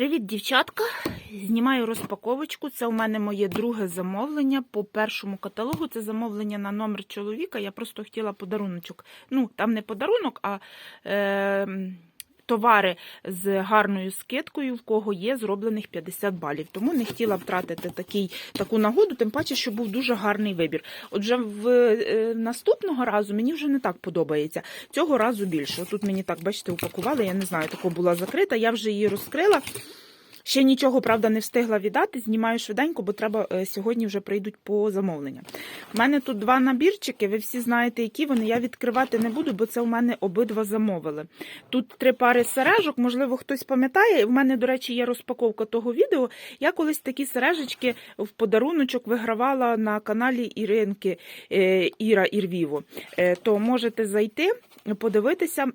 Привіт, дівчатка! Знімаю розпаковочку. Це у мене моє друге замовлення по першому каталогу. Це замовлення на номер чоловіка. Я просто хотіла подаруночок. Ну, там не подарунок, а е, товари з гарною скидкою, в кого є зроблених 50 балів. Тому не хотіла втратити такий, таку нагоду, тим паче, що був дуже гарний вибір. Отже, в е, наступного разу мені вже не так подобається. Цього разу більше. Тут мені так, бачите, упакували. Я не знаю, тако була закрита. Я вже її розкрила. Ще нічого, правда, не встигла віддати. Знімаю швиденько, бо треба е, сьогодні вже прийдуть по замовлення. У мене тут два набірчики. Ви всі знаєте, які вони. Я відкривати не буду, бо це у мене обидва замовили. Тут три пари сережок, можливо, хтось пам'ятає. У мене, до речі, є розпаковка того відео. Я колись такі сережечки в подаруночок вигравала на каналі Іринки е, Іра Ірвіво. Е, То можете зайти. Подивитися,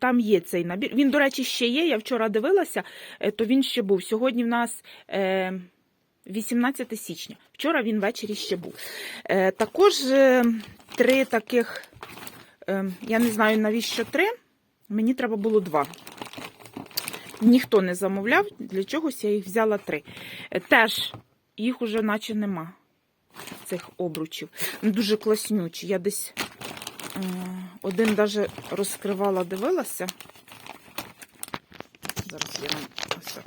там є цей набір. Він, до речі, ще є. Я вчора дивилася, е, то він ще був. Сьогодні в нас е, 18 січня. Вчора він ввечері ще був. Е, Також е, три таких, е, я не знаю навіщо три. Мені треба було два. Ніхто не замовляв, для чогось я їх взяла три. Е, Теж їх уже наче нема, цих обручів. Дуже класнючі. Я десь е, один даже розкривала, дивилася. Зараз я вам ось так.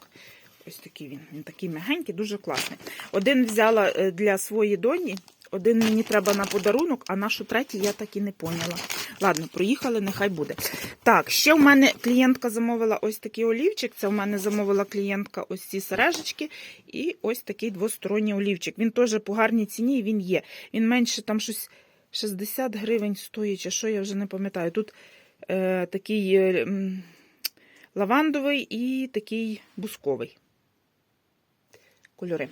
Ось такий він. Він такий мягенький, дуже класний. Один взяла е, для своєї доні, один мені треба на подарунок, а нашу третю я так і не поняла. Ладно, проїхали, нехай буде. Так, ще в мене клієнтка замовила ось такий олівчик. Це в мене замовила клієнтка ось ці сережечки. І ось такий двосторонній олівчик. Він теж по гарній ціні, він є. Він менше там щось 60 гривень стоїть, чи що я вже не пам'ятаю. Тут е, такий е, лавандовий і такий бусковий. Кольори.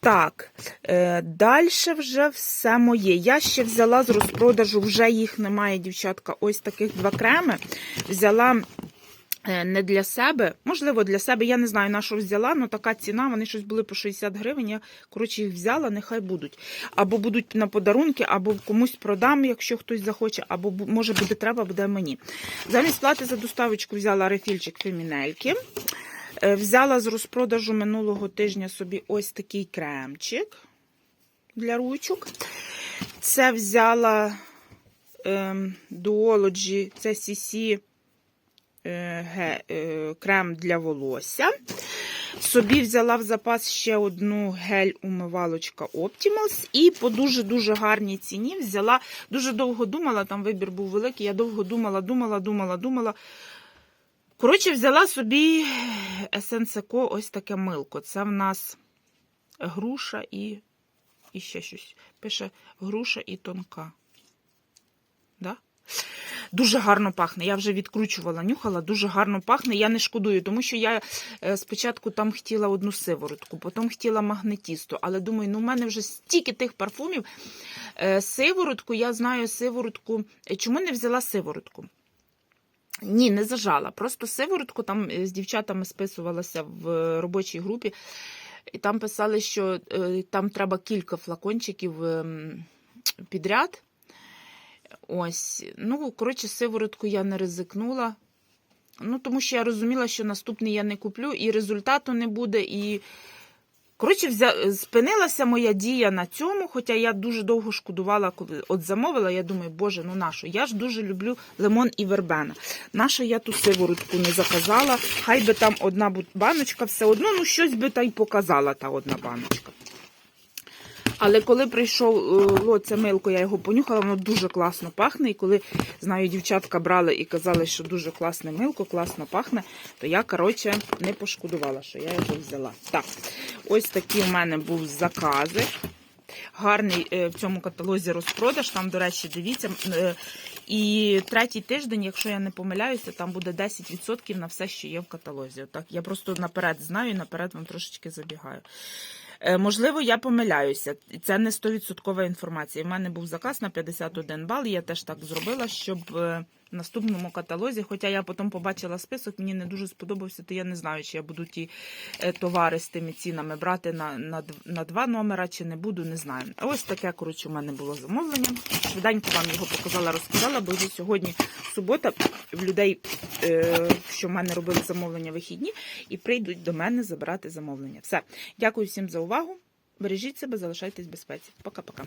Так, е, далі вже все моє. Я ще взяла з розпродажу, вже їх немає, дівчатка, ось таких два креми. Взяла не для себе, можливо, для себе, я не знаю, на що взяла, але така ціна, вони щось були по 60 гривень. Я, коротше, їх взяла, нехай будуть. Або будуть на подарунки, або комусь продам, якщо хтось захоче, або може буде треба, буде мені. Замість плати за доставочку взяла рефільчик фемінельки. Е, Взяла з розпродажу минулого тижня собі ось такий кремчик для ручок. Це взяла ем, Duology, це CC е, е, крем для волосся. Собі взяла в запас ще одну гель-умивалочка Optimals і по дуже-дуже гарній ціні взяла. Дуже довго думала, там вибір був великий. Я довго думала, думала, думала, думала. Коротше, взяла собі Есенсеко ось таке милко. Це в нас груша і, і ще щось. Пише груша і тонка. Да? Дуже гарно пахне. Я вже відкручувала, нюхала, дуже гарно пахне. Я не шкодую, тому що я е, спочатку там хотіла одну сиворотку, потім хотіла магнетісту. Але думаю, ну в мене вже стільки тих парфумів. Е, Сиворотку, я знаю сиворотку. Е, Чому не взяла сиворотку? Ні, не зажала. Просто сиворотку там з дівчатами списувалася в робочій групі, і там писали, що там треба кілька флакончиків ем, підряд. Ось, ну, коротше, сиворотку я не ризикнула. Ну, тому що я розуміла, що наступний я не куплю, і результату не буде. І, коротше, взя... спинилася моя дія на цьому, хоча я дуже довго шкодувала, коли от замовила. Я думаю, боже, ну нащо? Я ж дуже люблю лимон і вербена. Нащо я ту сиворотку не заказала? Хай би там одна баночка, все одно, ну щось би та й показала та одна баночка. Але коли прийшов е, це милко, я його понюхала, воно дуже класно пахне. І коли, знаю, дівчатка брали і казали, що дуже класне милко, класно пахне, то я, коротше, не пошкодувала, що я його взяла. Так, ось такий у мене був заказик. Гарний е, в цьому каталозі розпродаж. Там, до речі, дивіться. е, І третій тиждень, якщо я не помиляюся, там буде 10% на все, що є в каталозі. Отак, я просто наперед знаю і наперед вам трошечки забігаю. Е, Можливо, я помиляюся. Це не 100% інформація. У мене був заказ на 51 бал, я теж так зробила, щоб е, наступному каталозі. Хоча я потім побачила список, мені не дуже сподобався, то я не знаю, чи я буду ті е, товари з тими цінами брати на, на, на два номера, чи не буду, не знаю. Ось таке, коротше, у мене було замовлення. Швиденько вам його показала, розказала, бо вже сьогодні субота в людей, е, що в мене робили замовлення вихідні, і прийдуть до мене забирати замовлення. Все. Дякую всім за увагу. Бережіть себе, залишайтесь в безпеці. Пока-пока.